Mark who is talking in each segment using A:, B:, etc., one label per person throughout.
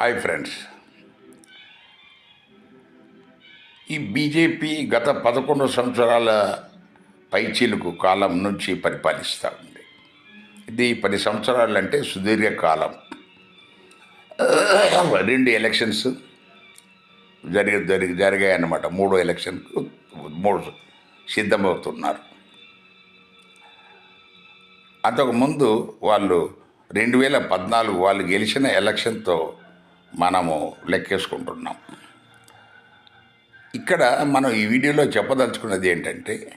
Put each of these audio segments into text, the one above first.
A: Hi friends ఈ BJP గత పదకొండు సంవత్సరాల పైచీలకు కాలం నుంచి పరిపాలిస్తూ ఉంది. ఇది పది సంవత్సరాలు అంటే సుదీర్ఘ కాలం రెండు ఎలక్షన్స్ జరిగి జరిగి జరిగాయి అన్నమాట మూడో ఎలక్షన్కు మూడు సిద్ధమవుతున్నారు. అంతకుముందు వాళ్ళు రెండు వేల పద్నాలుగు వాళ్ళు గెలిచిన ఎలక్షన్తో మనము లెక్కేసుకుంటున్నాం. ఇక్కడ మనం ఈ వీడియోలో చెప్పదలుచుకున్నది ఏంటంటే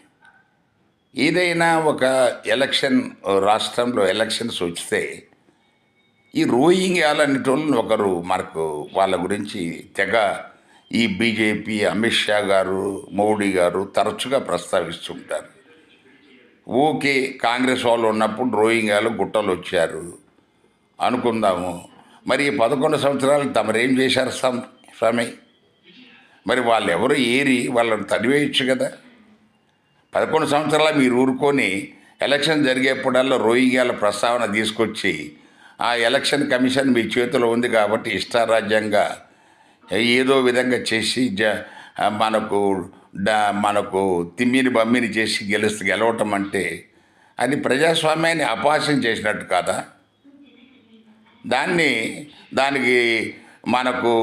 A: ఏదైనా ఒక ఎలక్షన్ రాష్ట్రంలో ఎలక్షన్స్ వస్తే ఈ రోయింగ్ వాళ్ళని ఒకరు మనకు వాళ్ళ గురించి తెగ ఈ బీజేపీ అమిత్ షా గారు మోడీ గారు తరచుగా ప్రస్తావిస్తుంటారు. ఓకే కాంగ్రెస్ వాళ్ళు ఉన్నప్పుడు రోయింగ్యాలు గుట్టలు వచ్చారు అనుకుందాము. మరి పదకొండు సంవత్సరాలు తమరేం చేశారు స్వామి స్వామి? మరి వాళ్ళు ఎవరు ఏరి వాళ్ళని తడివేయచ్చు కదా. పదకొండు సంవత్సరాలు మీరు ఊరుకొని ఎలక్షన్ జరిగేప్పుడల్లా రోహింగ్యాల ప్రస్తావన తీసుకొచ్చి ఆ ఎలక్షన్ కమిషన్ మీ చేతిలో ఉంది కాబట్టి ఇష్టారాజ్యంగా ఏదో విధంగా చేసి జ మనకు డ మనకు తిమ్మిని బమ్మిని చేసి గెలుస్తూ గెలవటం అంటే అది ప్రజాస్వామ్యాన్ని అపాసం చేసినట్టు కాదా? దాన్ని దానికి మనకు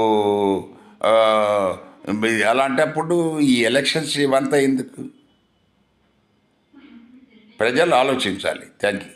A: ఆ, అలాంటప్పుడు ఈ ఎలక్షన్స్ ఇవంతా ఎందుకు? ప్రజలు ఆలోచించాలి. Thank you